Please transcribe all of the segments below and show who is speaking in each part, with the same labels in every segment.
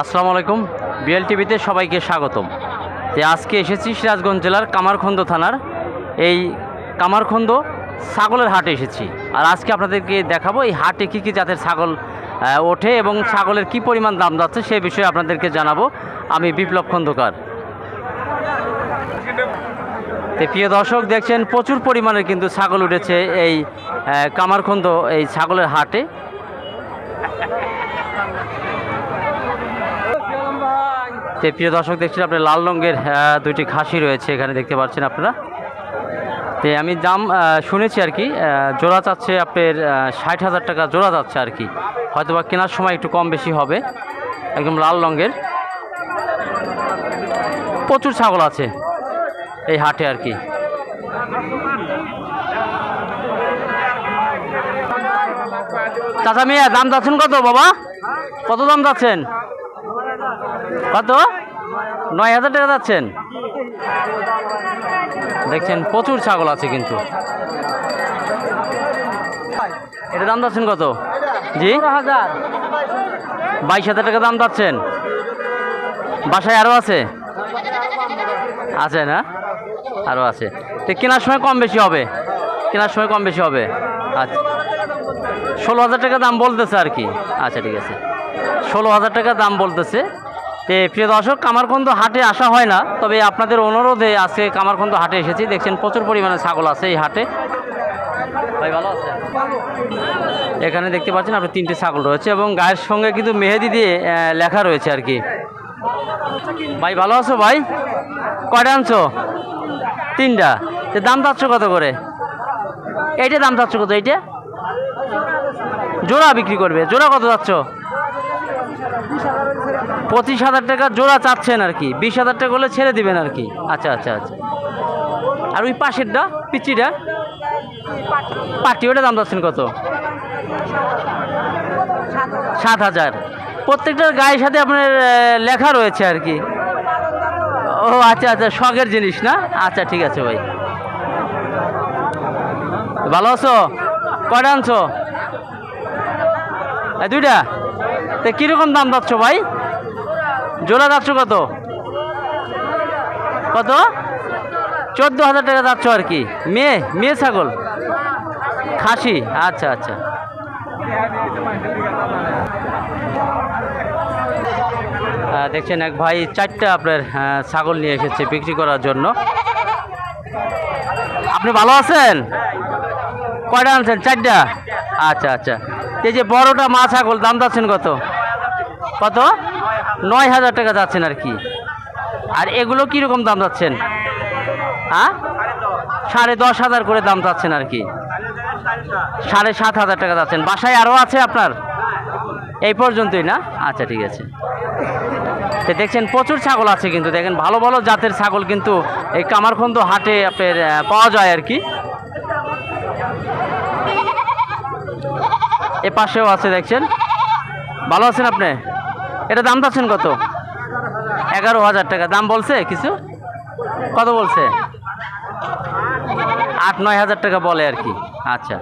Speaker 1: আসসালামু আলাইকুম। বিএল টিভিতে সবাইকে স্বাগতম। যে আজকে এসেছি সিরাজগঞ্জ জেলার কামারখন্দ থানার। এই কামারখন্দ ছাগলের হাটে এসেছি। আর আজকে আপনাদেরকে দেখাবো এই হাটে কী কী জাতের ছাগল ওঠে এবং ছাগলের কি পরিমাণ দাম যাচ্ছে সে বিষয়ে আপনাদেরকে জানাব। আমি বিপ্লব খন্দকার। প্রিয় দর্শক, দেখছেন প্রচুর পরিমাণে কিন্তু ছাগল উঠেছে এই কামারখন্দ এই ছাগলের হাটে। তো প্রিয় দর্শক দেখছেন, আপনার লাল রঙের দুইটি খাসি রয়েছে, এখানে দেখতে পাচ্ছেন আপনারা। তো আমি দাম শুনেছি আর কি জোড়া চাচ্ছে আপনার ষাট হাজার টাকা জোড়া যাচ্ছে আর কি। হয়তো বা কেনার সময় একটু কম বেশি হবে, একদম লাল রঙের। প্রচুর ছাগল আছে এই হাটে আর কি। চাচা মিয়া, দাম যাচ্ছেন কত বাবা? কত দাম যাচ্ছেন? কত? নয় হাজার টাকা যাচ্ছেন। দেখছেন প্রচুর ছাগল আছে কিন্তু। এটা দাম যাচ্ছেন কত? জি? হাজার। বাইশ হাজার টাকা দাম যাচ্ছেন। বাসায় আরও আছে? আছে না? আরও আছে। তো কেনার সময় কম বেশি হবে। কেনার সময় কম বেশি হবে। আচ্ছা। ষোলো হাজার টাকা দাম বলতেছে আর কি। আচ্ছা ঠিক আছে। ষোলো হাজার টাকা দাম বলতেছে। প্রিয় দর্শক, কামারখন্দ হাটে আসা হয় না, তবে আপনাদের অনুরোধে আজকে কামারখন্দ হাটে এসেছি। দেখছেন প্রচুর পরিমাণে ছাগল আছে এই হাটে। ভাই, ভালো আছে এখানে দেখতে পাচ্ছেন আপনার তিনটে ছাগল রয়েছে এবং গায়ের সঙ্গে কিন্তু মেহেদি দিয়ে লেখা রয়েছে আর কি। ভাই, ভালো আছো ভাই? কয়টা আনছো? তিনটা। তো দাম চাচ্ছ কত করে? এইটা দাম চাচ্ছ কত? এইটা? জোড়া বিক্রি করবে। জোড়া কত যাচ্ছ পঁচিশ হাজার টাকা জোড়া চাচ্ছেন আর কি। বিশ হাজার টাকা হলে ছেড়ে দিবেন আর কি। আচ্ছা আচ্ছা আচ্ছা। আর ওই পাশেরটা, পিচিটা? পাটি ওটা দাম যাচ্ছেন কত? সাত হাজার। প্রত্যেকটার গায়ের সাথে আপনার লেখা রয়েছে আর কি। ও আচ্ছা আচ্ছা শখের জিনিস না? আচ্ছা ঠিক আছে ভাই। ভালো আছো? কয়টা আনছো? দুইটা? তো কীরকম দাম যাচ্ছ ভাই? জোড়া যাচ্ছ কত? কত? চোদ্দ হাজার টাকা যাচ্ছ আর কি। মেয়ে? মেয়ে ছাগল? খাসি? আচ্ছা আচ্ছা। দেখছেন এক ভাই চারটা আপনার ছাগল নিয়ে এসেছে বিক্রি করার জন্য। আপনি ভালো আছেন? কয়টা আনছেন? চারটা? আচ্ছা আচ্ছা। এই যে বড়টা মা ছাগল, দাম যাচ্ছেন কত? কত? নয় হাজার টাকা যাচ্ছেন আর কি। আর এগুলো কীরকম দাম যাচ্ছেন? হ্যাঁ সাড়ে দশ হাজার করে দাম যাচ্ছেন আর কি। সাড়ে সাত হাজার টাকা যাচ্ছেন। বাসায় আরও আছে আপনার? এই পর্যন্তই না? আচ্ছা ঠিক আছে। তো দেখছেন, প্রচুর ছাগল আছে কিন্তু। দেখেন, ভালো ভালো জাতের ছাগল কিন্তু এই কামারখন্দ হাটে আপনার পাওয়া যায় আর কি। এ পাশেও আছে, দেখছেন। ভালো আছেন আপনি? এটা দাম পাচ্ছেন কত? এগারো হাজার টাকা। দাম বলছে কিছু? কত বলছে? আট, নয় হাজার টাকা বলে আর কি। আচ্ছা।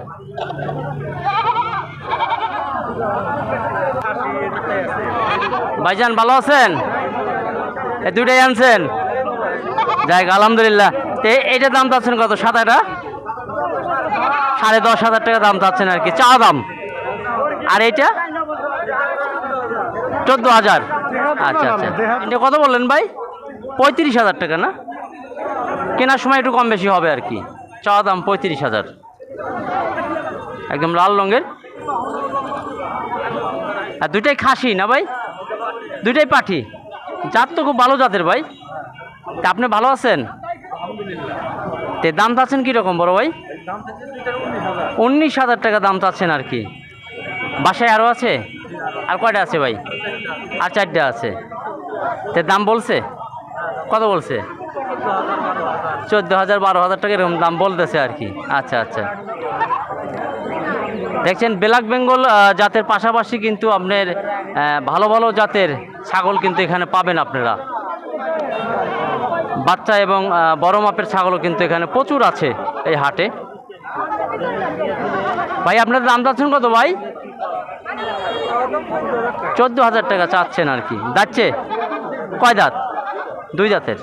Speaker 1: ভাইজান, ভালো আছেন? এ দুইটাই আনছেন? যাই আলহামদুলিল্লাহ। তো এইটার দাম চাচ্ছেন কত? সাদাটা সাড়ে দশ হাজার টাকা দাম চাচ্ছেন আর কি। চা দাম। আর এইটা? চোদ্দ হাজার। আচ্ছা আচ্ছা। এটা কত বললেন ভাই? পঁয়ত্রিশ হাজার টাকা না? কেনার সময় একটু কম বেশি হবে আর কি। চাওয়া দাম পঁয়ত্রিশ হাজার। একদম লাল রঙের। আর দুইটাই খাসি না ভাই? দুইটাই পাঠি। জাত তো খুব ভালো জাতের ভাই। তা আপনি ভালো আছেন? তে দাম চাচ্ছেন কীরকম বড় ভাই? উনিশ হাজার টাকা দাম চাচ্ছেন আর কি। বাসায় আরও আছে? আর কয়টা আছে ভাই? আর চারটা আছে। তে দাম বলছে? কত বলছে? চোদ্দ হাজার, বারো হাজার টাকা এরকম দাম বলতেছে আর কি। আচ্ছা আচ্ছা। দেখছেন, ব্ল্যাক বেঙ্গল জাতের পাশাপাশি কিন্তু আপনার ভালো ভালো জাতের ছাগল কিন্তু এখানে পাবেন আপনারা। বাচ্চা এবং বড় মাপের ছাগলও কিন্তু এখানে প্রচুর আছে এই হাটে। ভাই আপনার দাম যাচ্ছেন কত, ভাই? চোদ্দ হাজার টাকা চাচ্ছেন আর কি। যাচ্ছে? কয় দাঁত? দুই দাঁতের।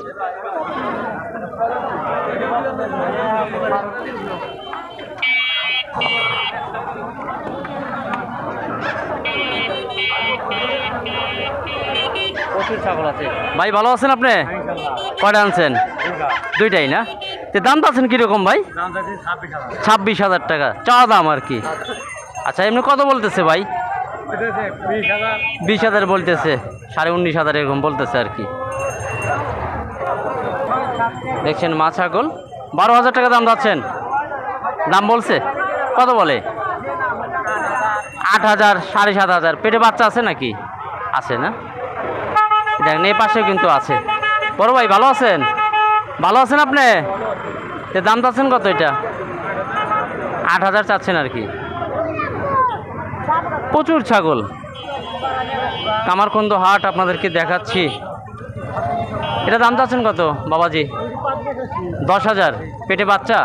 Speaker 1: ভাই ভালো আছেন আপনি? কয়টা আনছেন? দুইটাই না? তো দাম পাচ্ছেন কীরকম ভাই? ছাব্বিশ হাজার। টাকা। চাওয়া দাম আর কি। আচ্ছা এমনি কত বলতেছে ভাই? বিশ হাজার বলতেছে, সাড়ে উনিশ হাজার এরকম বলতেছে আর কি। দেখছেন মা ছাগল, বারো হাজার টাকা দাম যাচ্ছেন। দাম বলছে, কত বলে? আট হাজার, সাড়ে সাত হাজার। পেটে বাচ্চা আছে নাকি? আছে না? দেখেন, এই পাশেও কিন্তু আছে। বড় ভাই, ভালো আছেন? ভালো আছেন আপনি? দাম চাচ্ছেন কত এটা? আট হাজার চাচ্ছেন আর কি। প্রচুর ছাগল। কামারখন্দ হাট আপনাদেরকে দেখাচ্ছি। এটা দাম চাচ্ছেন কত, বাবাজি? দশ হাজার। পেটে বাচ্চা?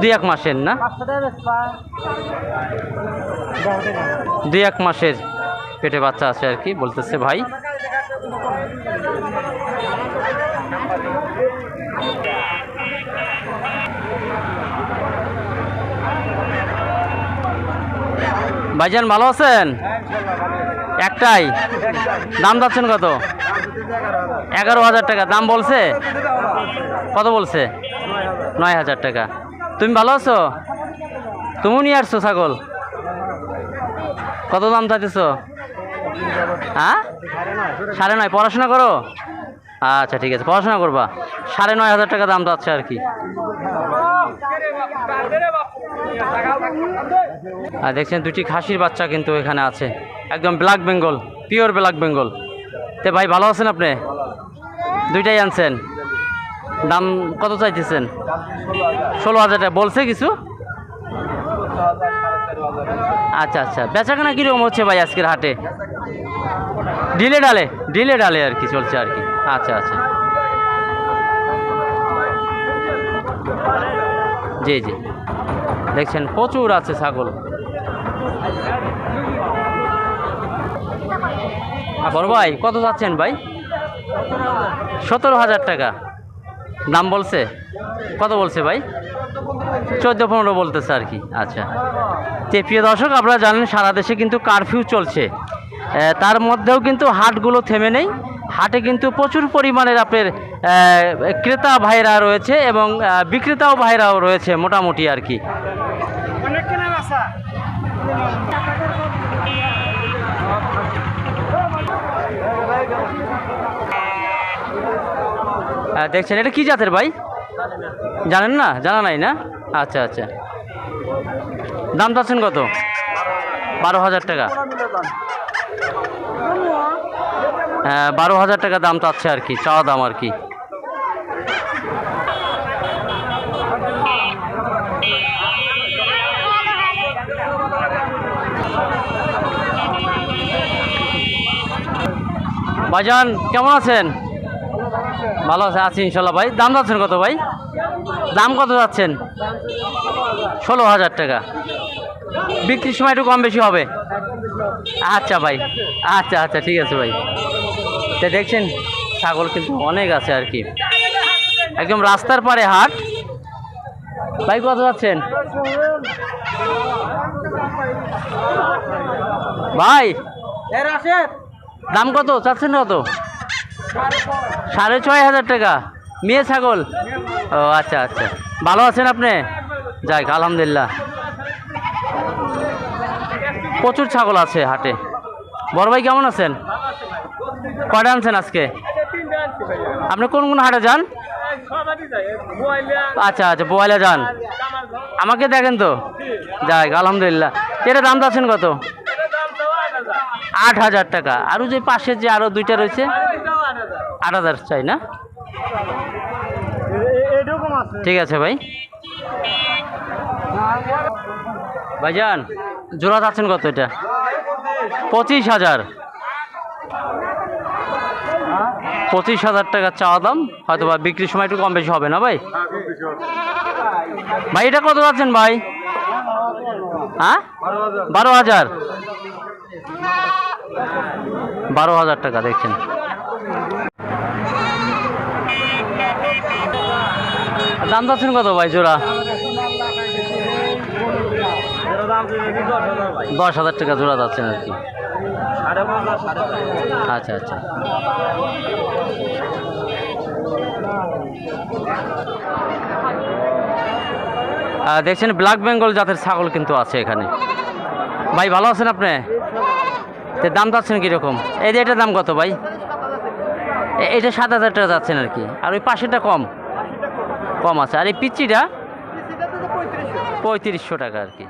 Speaker 1: দুই এক মাসের, না? দুই এক মাসের পেটে বাচ্চা আছে আর কি, বলতেছে ভাই। ভাইজান ভালো আছেন? একটাই। দাম যাচ্ছেন কত? এগারো হাজার টাকা। দাম বলছে? কত বলছে? নয় হাজার টাকা। তুমি ভালো আছো? তুমি নিয়ে আসছো ছাগল? কত দাম চাইতেছো? হ্যাঁ? সাড়ে নয়। পড়াশোনা করো? আচ্ছা ঠিক আছে। পড়াশোনা করবা। সাড়ে নয় হাজার টাকা দাম যাচ্ছে আর কি। আর দেখছেন দুটি খাসির বাচ্চা কিন্তু এখানে আছে। একদম black Bengal pure black Bengal তে ভাই, ভালো আছেন আপনি? দুইটাই আনছেন। দাম কত চাইতেছেন? ষোলো হাজার টাকা। বলছে কিছু? আচ্ছা আচ্ছা। বেচাকেনা কীরকম হচ্ছে ভাই আজকের হাটে? ডিলে ডালে ডিলে ডালে আর কি চলছে আর কি। আচ্ছা আচ্ছা। জি জি। দেখছেন, প্রচুর আছে ছাগল। বড় ভাই, কত যাচ্ছেন ভাই? সতেরো হাজার টাকা। দাম বলছে? কত বলছে ভাই? চোদ্দ পনেরো বলতেছে আর কি। আচ্ছা। তে দর্শক, আপনারা জানেন, সারা দেশে কিন্তু কারফিউ চলছে। তার মধ্যেও কিন্তু হাটগুলো থেমে নেই। হাটে কিন্তু প্রচুর পরিমাণের আপনার ক্রেতা ভাইরা রয়েছে এবং বিক্রেতাও ভাইরাও রয়েছে মোটামুটি আর কি। দেখছেন, এটা কি জাতের ভাই? জানেন না? জানা নাই না? আচ্ছা আচ্ছা। দাম চাচ্ছেন কত? বারো হাজার টাকা। হ্যাঁ বারো হাজার টাকা দাম চাচ্ছে আর কি, চাওয়া দাম আর কি। ভাইজান, কেমন আছেন? ভালো আছে আছি ইনশাল্লাহ ভাই। দাম যাচ্ছেন কত ভাই? দাম কত যাচ্ছেন? ষোলো হাজার টাকা। বিক্রির সময় একটু কম বেশি হবে? আচ্ছা ভাই আচ্ছা আচ্ছা ঠিক আছে ভাই। তো দেখছেন ছাগল কিন্তু অনেক আছে আর কি। একদম রাস্তার পারে হাট। ভাই কত যাচ্ছেন? ভাই দাম কত? চাচ্ছেন কত? সাড়ে ছয় হাজার টাকা। মেয়ে ছাগল? ও আচ্ছা আচ্ছা। ভালো আছেন আপনি? যাই আলহামদুলিল্লাহ। প্রচুর ছাগল আছে হাটে। বড় ভাই কেমন আছেন? কয়টা আনছেন আজকে? আপনি কোন কোন হাটে যান? আচ্ছা আচ্ছা বোয়ালে যান। আমাকে দেখেন তো। যাই আলহামদুলিল্লাহ। এটা দাম তো আছেন কত? আট হাজার টাকা। আরও যে পাশে যে আরও দুইটা রয়েছে আট হাজার চাই না? ঠিক আছে ভাই। ভাইজান জোড়া যাচ্ছেন কত এটা? পঁচিশ হাজার। পঁচিশ হাজার টাকা চাওয়া দাম হয়তো বা বিক্রির সময় একটু কম বেশি হবে না ভাই? ভাই এটা কত যাচ্ছেন ভাই? হ্যাঁ? বারো হাজার। বারো হাজার টাকা দেখছেন। দাম যাচ্ছেন কত ভাই জোড়া? দশ হাজার টাকা জোড়া যাচ্ছেন আর কি। আচ্ছা আচ্ছা। দেখছেন ব্ল্যাক বেঙ্গল জাতের ছাগল কিন্তু আছে এখানে। ভাই, ভালো আছেন আপনি? তো দাম যাচ্ছেন কীরকম? এই যে এটার দাম কত ভাই? এটা সাত হাজার টাকা যাচ্ছেন আর কি। আর ওই পাশেরটা কম? কম আছে। আর এই পিচিটা পঁয়ত্রিশশো টাকা আর কি।